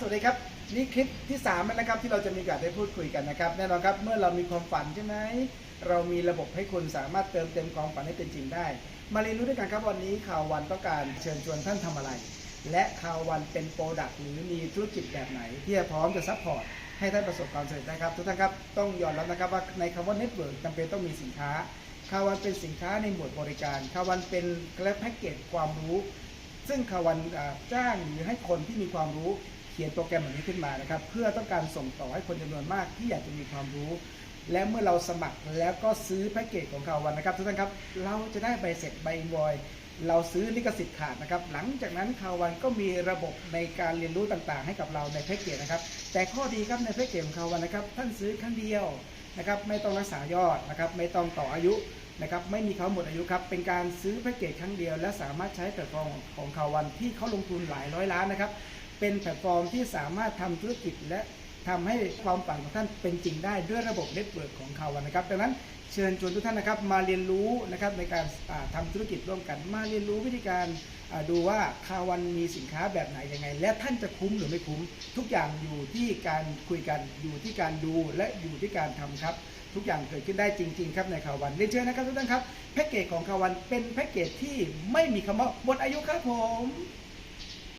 สวัสดีครับนี่คลิปที่3แล้วนะครับที่เราจะมีโอกาสได้พูดคุยกันนะครับแน่นอนครับเมื่อเรามีความฝันใช่ไหมเรามีระบบให้คุณสามารถเติมเต็มความฝันให้เป็นจริงได้ มาเรียนรู้ด้วยกันครับวันนี้ข่าววันต้องการเชิญชวนท่านทำอะไร และข่าววันเป็นโปรดักต์หรือมีธุรกิจแบบไหน ที่จะพร้อมจะซัพพอร์ตให้ท่านประสบความสำเร็จนะครับทุกท่านครับต้องยอมรับนะครับว่าในคำว่าเน็ตเวิร์กจำเป็นต้องมีสินค้าข่าววันเป็นสินค้าในหมวดบริการข่าววันเป็นและแพ็กเกจความรู้ซึ่งข่าววันจ้างหรือให้คนที่มีความรู้ ขียนโปรแกรมแบบนี้ขึ้นมานะครับ เพื่อต้องการส่งต่อให้คนจำนวนมากที่อยากจะมีความรู้ และเมื่อเราสมัครแล้วก็ซื้อแพ็กเกจของข่าววันนะครับทุกท่านครับ เราจะได้ใบเสร็จใบอินวอยเราซื้อลิขสิทธิ์ขาดนะครับ หลังจากนั้นข่าววันก็มีระบบในการเรียนรู้ต่างๆ ให้กับเราในแพ็กเกจนะครับ แต่ข้อดีครับในแพ็กเกจของข่าววันนะครับ ท่านซื้อครั้งเดียวนะครับ ไม่ต้องรักษายอดนะครับ ไม่ต้องต่ออายุนะครับ ไม่มีเขาหมดอายุครับ เป็นการซื้อแพ็กเกจครั้งเดียว และสามารถใช้แพลตฟอร์มของข่าววันที่เขาลงทุนหลายร้อยล้านนะครับ เป็นแพลตฟอร์มที่สามารถทำธุรกิจและทำให้ความฝันของท่านเป็นจริงได้ด้วยระบบเน็ตเวิร์กของเขานะครับดังนั้นเชิญชวนทุกท่านนะครับมาเรียนรู้นะครับในการอ่าทำธุรกิจร่วมกัน มาเรียนรู้วิธีการดูว่าข่าววันมีสินค้าแบบไหนยังไง และท่านจะคุ้มหรือไม่คุ้ม ทุกอย่างอยู่ที่การคุยกันอยู่ที่การดูและอยู่ที่การทำครับ ทุกอย่างเกิดขึ้นได้จริง ๆ ครับในข่าววันเรียนเชิญนะครับทุกท่านครับแพ็กเกจของข่าววันเป็นแพ็กเกจที่ไม่มีคำว่าหมดอายุครับผม